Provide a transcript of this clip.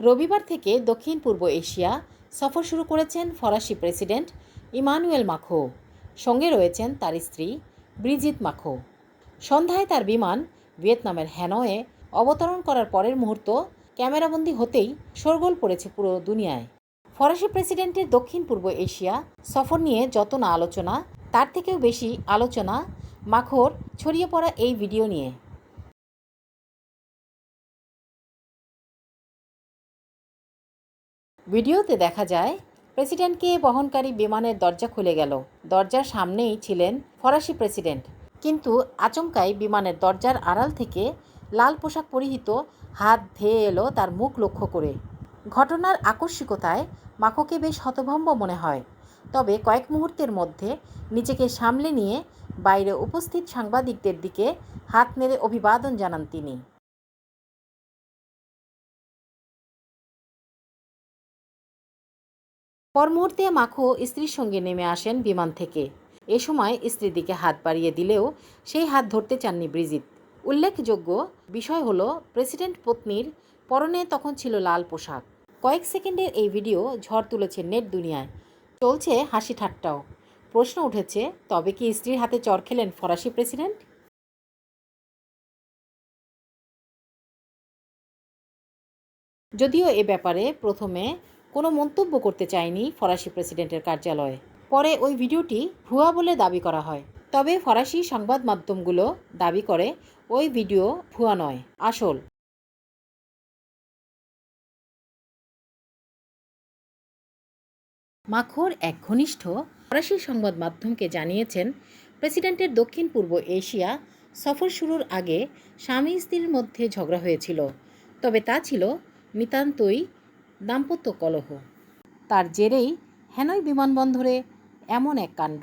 রবিবার থেকে দক্ষিণ পূর্ব এশিয়া সফর শুরু করেছেন ফরাসি প্রেসিডেন্ট ইমানুয়েল মাখো। সঙ্গে রয়েছেন তার স্ত্রী ব্রিজিত মাখো। সন্ধ্যায় তার বিমান ভিয়েতনামের হ্যানয়ে অবতরণ করার পরের মুহূর্ত ক্যামেরাবন্দি হতেই শোরগোল পড়েছে পুরো দুনিয়ায়। ফরাসি প্রেসিডেন্টের দক্ষিণ পূর্ব এশিয়া সফর নিয়ে যত না আলোচনা, তার থেকেও বেশি আলোচনা মাখোর ছড়িয়ে পড়া এই ভিডিও নিয়ে। ভিডিওতে দেখা যায়, প্রেসিডেন্টকে বহনকারী বিমানের দরজা খুলে গেল। দরজার সামনেই ছিলেন ফরাসি প্রেসিডেন্ট। কিন্তু আচমকাই বিমানের দরজার আড়াল থেকে লাল পোশাক পরিহিত হাত ধেয়ে এলো তার মুখ লক্ষ্য করে। ঘটনার আকস্মিকতায় মাখোকে বেশ হতভম্ব মনে হয়। তবে কয়েক মুহূর্তের মধ্যে নিজেকে সামলে নিয়ে বাইরে উপস্থিত সাংবাদিকদের দিকে হাত নেড়ে অভিবাদন জানান তিনি। পর মুহূর্তে মাখো স্ত্রীর সঙ্গে নেমে আসেন বিমান থেকে। এ সময় স্ত্রীর দিকে হাত বাড়িয়ে দিলেও সেই হাত ধরতে চাননি ব্রিজিত। উল্লেখযোগ্য বিষয় হল, প্রেসিডেন্ট পত্নীর পরনে তখন ছিল লাল পোশাক। কয়েক সেকেন্ডের এই ভিডিও ঝড় তুলেছে নেট দুনিয়ায়। চলছে হাসি ঠাট্টাও। প্রশ্ন উঠেছে, তবে কি স্ত্রীর হাতে চর খেলেন ফরাসি প্রেসিডেন্ট? যদিও এ ব্যাপারে প্রথমে কোনো মন্তব্য করতে চায়নি ফরাসি প্রেসিডেন্টের কার্যালয়। পরে ওই ভিডিওটি ভুয়া বলে দাবি করা হয়। তবে ফরাসি সংবাদ মাধ্যমগুলো দাবি করে, ওই ভিডিও ভুয়া নয়, আসল। মাখোর এক ঘনিষ্ঠ ফরাসি সংবাদ মাধ্যমকে জানিয়েছেন, প্রেসিডেন্টের দক্ষিণ পূর্ব এশিয়া সফর শুরুর আগে স্বামী স্ত্রীর মধ্যে ঝগড়া হয়েছিল। তবে তা ছিল নিতান্তই দাম্পত্য কলহ। তার জেরেই হ্যানয় বিমানবন্দরে এমন এক কাণ্ড।